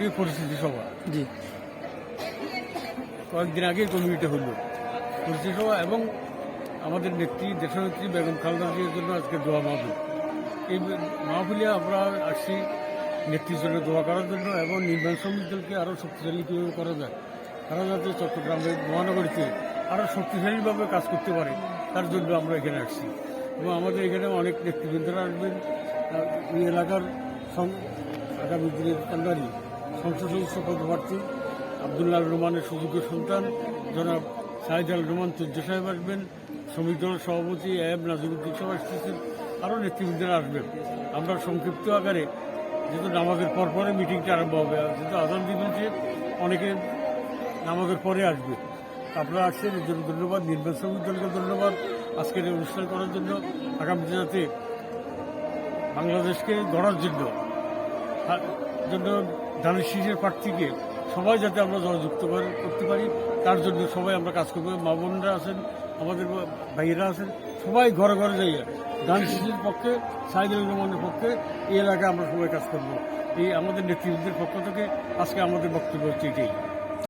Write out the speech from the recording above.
Committee পরিস্থিতি সভা? জি। কয়েকদিন আগে কমিটিটা হলো। পরিস্থিতি সভা এবং আমাদের নেত্রী দেশনেত্রী বেগম খালেদা জিয়ার জন্য আজকে দোয়া মাহফিল। এই মাহফিলে আমরা আসছি নেত্রীর জন্য দোয়া করার জন্য এবং নির্মাণ শ্রমিক দলকে আরও শক্তিশালী কীভাবে করা যায় তারা যাতে চট্টগ্রামের মহানগরীতে আরও শক্তিশালীভাবে কাজ করতে পারে তার জন্য আমরা এখানে আসছি। এবং আমাদের এখানে অনেক নেতৃবৃন্দরা আসবেন। এই এলাকার আগামী দিনের কান্ডারি। সংসদ সদস্য পদপ্রার্থী আবদুল্লাহ রহমানের সুযোগ্য সন্তান, জনাব সাহিদ আল রহমান তুজ্জ আসবেন, শ্রমিক দলের সভাপতি এম নাজিমুদ্দিন সাহেব আসতেছেন, আরও নেতৃবৃন্দরা আসবেন। আমরা সংক্ষিপ্ত আকারে, যেহেতু নামাজের পর পরে মিটিংটা আরম্ভ হবে যেহেতু আজান দিবেন যে অনেকে নামাজের পরে আসবে। আপনারা আসছেন, এর জন্য ধন্যবাদ নির্বাচন শ্রমিক দলকে ধন্যবাদ, আজকের এই অনুষ্ঠান করার জন্য। আগামী দিনাতে বাংলাদেশকে গড়ার জন্য জন্য ধানের শীষের প্রার্থীকে সবাই যাতে আমরা জলযুক্ত করতে পারি, তার জন্য সবাই আমরা কাজ করব। মা বোনরা আছেন, আমাদের ভাইয়েরা আছেন, সবাই ঘরে ঘরে যাইয়া ধান শীষের পক্ষে, সাইদুল রহমানের পক্ষে এই এলাকায় আমরা সবাই কাজ করব। এই আমাদের নেতৃত্বের পক্ষ থেকে আজকে আমাদের বক্তব্য হচ্ছে এটাই।